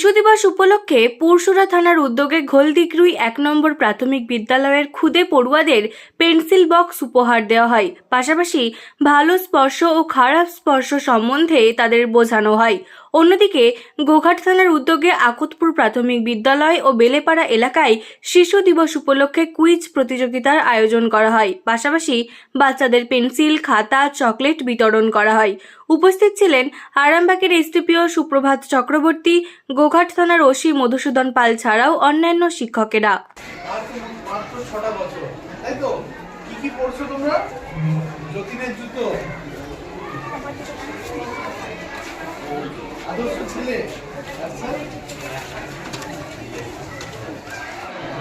শিশু দিবস উপলক্ষে পুরসুরা থানার উদ্যোগে ঘোলদিগ্রুই এক নম্বর প্রাথমিক বিদ্যালয়ের খুদে পড়ুয়াদের পেন্সিল বক্স উপহার দেওয়া হয়। পাশাপাশি ভালো স্পর্শ ও খারাপ স্পর্শ সম্বন্ধে তাদের বোঝানো হয়। অন্যদিকে গোঘাট থানার উদ্যোগে আকতপুর প্রাথমিক বিদ্যালয় ও বেলেপাড়া এলাকায় শিশু দিবস উপলক্ষে কুইজ প্রতিযোগিতার আয়োজন করা হয়। পাশাপাশি বাচ্চাদের পেন্সিল খাতা চকলেট বিতরণ করা হয়। উপস্থিত ছিলেন আরামবাগের এসডিপিও সুপ্রভাত চক্রবর্তী গোঘাট থানার ওসি মধুসূদন পাল ছাড়াও অন্যান্য শিক্ষকেরা। মাত্র ছটা বছর তাই তো? কি কি পড়ছো তোমরা? যতীনের জুতো।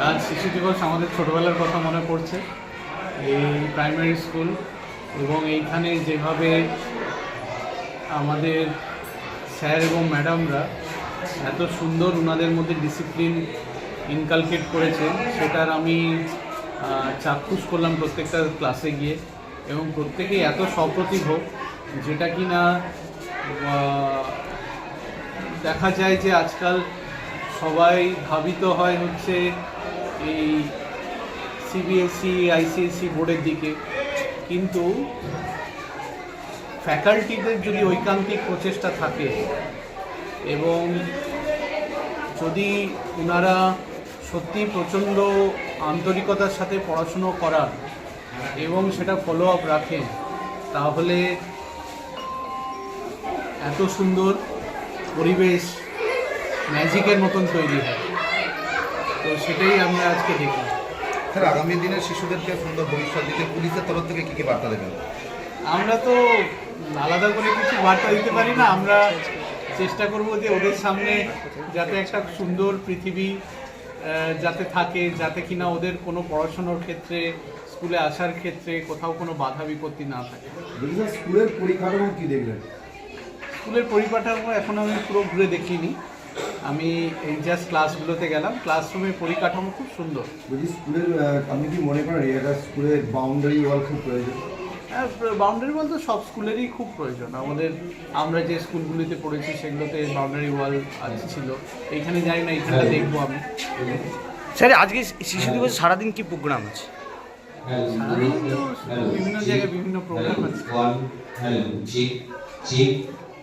আজ শিশু দিবস আমাদের ছোটবেলার কথা মনে পড়ছে। এই প্রাইমারি স্কুল এবং এইখানে যেভাবে আমাদের স্যার এবং ম্যাডামরা এত সুন্দর ওনাদের মধ্যে ডিসিপ্লিন ইনকালকেট করেছেন সেটার আমি চাক্ষুষ করলাম প্রত্যেকটা ক্লাসে গিয়ে এবং প্রত্যেকেই এত সপ্রতিভ যেটা কি না দেখা যায় যে আজকাল সবাই ধাবিত হয় হচ্ছে এই সিবিএসই আইসিএসসি বোর্ডের দিকে। কিন্তু ফ্যাকাল্টিদের যদি ঐকান্তিক প্রচেষ্টা থাকে এবং যদি ওনারা সত্যি প্রচণ্ড আন্তরিকতার সাথে পড়াশুনো করার এবং সেটা ফলো আপ রাখেন, তাহলে এত সুন্দর পরিবেশ ম্যাজিকের মতন তৈরি হয়। তো সেটাই আমরা আজকে দেখি স্যার আগামী দিনে শিশুদেরকে সুন্দর ভবিষ্যৎ দিতে পুলিশের তরফ থেকে কি কি বার্তা দেবেন? আমরা তো আলাদা করে কিছু বার্তা দিতে পারি না। আমরা চেষ্টা করব যে ওদের সামনে যাতে একটা সুন্দর পৃথিবী যাতে থাকে যাতে কিনা ওদের কোনো পড়াশোনার ক্ষেত্রে স্কুলে আসার ক্ষেত্রে কোথাও কোনো বাধা বিপত্তি না থাকে। স্কুলের পরিকাঠামো কি দেখলেন? স্কুলের পরিকাঠামো এখন আমি পুরো ঘুরে দেখিনি। আমি এই জাস্ট ক্লাসগুলোতে গেলাম। ক্লাসরুমের পরিকাঠামো খুব সুন্দর। বলছি স্কুলের আপনি কি মনে করেন এটা স্কুলের বাউন্ডারি ওয়াল খুব প্রয়োজন? বাউন্ডারি ওয়াল তো সব স্কুলেরই খুব প্রয়োজন। আমাদের আমরা যে স্কুলগুলিতে পড়েছি সেগুলোতে বাউন্ডারি ওয়াল আছে ছিল। এইখানে যাই না এইখানে দেখব আমি। স্যার আজকে শিশু দিবস সারাদিন কি প্রোগ্রাম আছে? সারাদিন তো বিভিন্ন জায়গায় বিভিন্ন প্রোগ্রাম আছে।